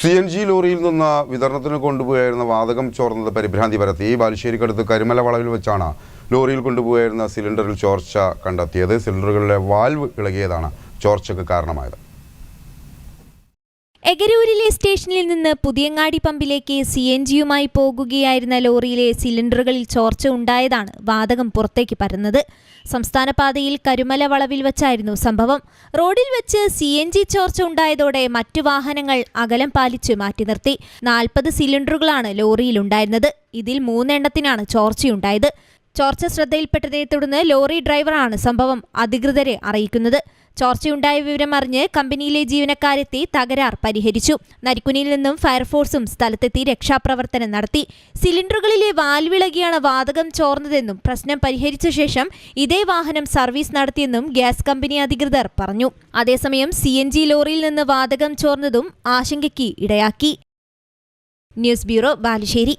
C N G ലോറിയിൽ നിന്ന് വിതരണത്തിന് കൊണ്ടുപോയായിരുന്ന വാതകം ചോർന്നത് പരിഭ്രാന്തി പരത്തി. ബാലുശ്ശേരിക്കടുത്ത് കരിമല വളവിൽ വെച്ചാണ് ലോറിയിൽ കൊണ്ടുപോയായിരുന്ന സിലിണ്ടറിൽ ചോർച്ച കണ്ടെത്തിയത്. സിലിണ്ടറുകളിലെ വാൽവ് ഇളകിയതാണ് ചോർച്ചയ്ക്ക് കാരണമായത്. എഗരൂരിലെ സ്റ്റേഷനിൽ നിന്ന് പുതിയങ്ങാടി പമ്പിലേക്ക് സി എൻ ജിയുമായി പോകുകയായിരുന്ന ലോറിയിലെ സിലിണ്ടറുകളിൽ ചോർച്ച ഉണ്ടായതാണ് വാതകം പുറത്തേക്ക് പരന്നത്. സംസ്ഥാന പാതയിൽ കരുമല വളവിൽ വച്ചായിരുന്നു സംഭവം. റോഡിൽ വെച്ച് സി എൻ ജി ചോർച്ച ഉണ്ടായതോടെ മറ്റു വാഹനങ്ങൾ അകലം പാലിച്ച് മാറ്റി നിർത്തി. നാൽപ്പത് സിലിണ്ടറുകളാണ് ലോറിയിലുണ്ടായിരുന്നത് ഇതിൽ മൂന്നെണ്ണത്തിനാണ് ചോർച്ചയുണ്ടായത്. ചോർച്ച ശ്രദ്ധയിൽപ്പെട്ടതേ തുടർന്ന് ലോറി ഡ്രൈവറാണ് സംഭവം അധികൃതരെ അറിയിക്കുന്നത്. ചോർച്ചയുണ്ടായ വിവരം അറിഞ്ഞ് കമ്പനിയിലെ ജീവനക്കാരെത്തി തകരാർ പരിഹരിച്ചു. നരിക്കുനിയിൽ നിന്നും ഫയർഫോഴ്സും സ്ഥലത്തെത്തി രക്ഷാപ്രവർത്തനം നടത്തി. സിലിണ്ടറുകളിലെ വാൽവിളകിയാണ് വാതകം ചോർന്നതെന്നും പ്രശ്നം പരിഹരിച്ച ശേഷം ഇതേ വാഹനം സർവീസ് നടത്തിയെന്നും ഗ്യാസ് കമ്പനി അധികൃതർ പറഞ്ഞു. അതേസമയം സി ലോറിയിൽ നിന്ന് വാതകം ചോർന്നതും ആശങ്കയ്ക്ക് ഇടയാക്കി. News bureau Balussery.